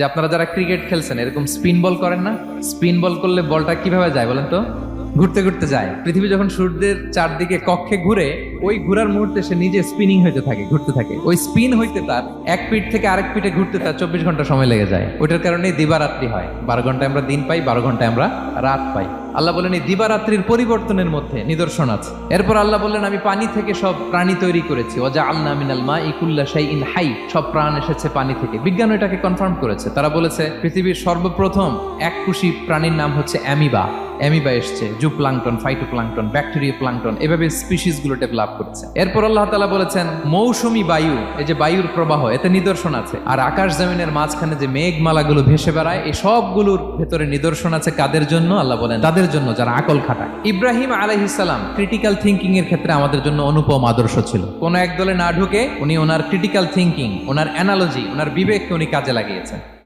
যে আপনারা যারা ক্রিকেট খেলছেন, এরকম স্পিন বল করেন না? স্পিন বল করলে বলটা কীভাবে যায় বলেন তো? ঘুরতে ঘুরতে যায়। পৃথিবী যখন সূর্যের চারদিকে কক্ষে ঘুরে, ওই ঘোরার মুহূর্তে সে নিজে স্পিনিং হইতে থাকে, ঘুরতে থাকে। ওই স্পিন হইতে তার এক পিঠ থেকে আরেক পিঠে ঘুরতে তার চব্বিশ ঘণ্টা সময় লেগে যায়। ওইটার কারণে দিবারাত্রি হয়। বারো ঘন্টায় আমরা দিন পাই, বারো ঘন্টায় আমরা রাত পাই। আল্লাহ বলেন, এই দিবারাত্রির পরিবর্তনের মধ্যে নিদর্শন আছে। এরপর আল্লাহ বললেন, আমি পানি থেকে সব প্রাণী তৈরি করেছি। অজা আল্লাহ মিনাল মা ইকুল্লা শাই ইন হাই। সব প্রাণ এসেছে পানি থেকে। বিজ্ঞান এটাকে কনফার্ম করেছে। তারা বলেছে, পৃথিবীর সর্বপ্রথম এককুশি প্রাণীর নাম হচ্ছে অ্যামিবা। অ্যামিবা এসছে zooplankton phytoplankton bacteria plankton এভাবে স্পিসিসগুলো ডেভেলপ করেছে। এরপর আল্লাহ তালা বলেছেন, মৌসুমি বায়ু, এই যে বায়ুর প্রবাহ, এতে নিদর্শন আছে। আর আকাশ জমিনের মাঝখানে যে মেঘমালাগুলো ভেসে বেড়ায়, এই সবগুলোর ভেতরে নিদর্শন আছে কাদের জন্য? আল্লাহ বলেন, তাদের জন্য, যারা আকল খাটায় ইব্রাহিম আলাইহিসাল্লাম ক্রিটিক্যাল থিঙ্কিং এর ক্ষেত্রে আমাদের জন্য অনুপম আদর্শ ছিল। কোন এক দলে না ঢুকে উনি ওনার ক্রিটিক্যাল থিঙ্কিং ওনার অ্যানালজি ওনার বিবেককে উনি কাজে লাগিয়েছেন।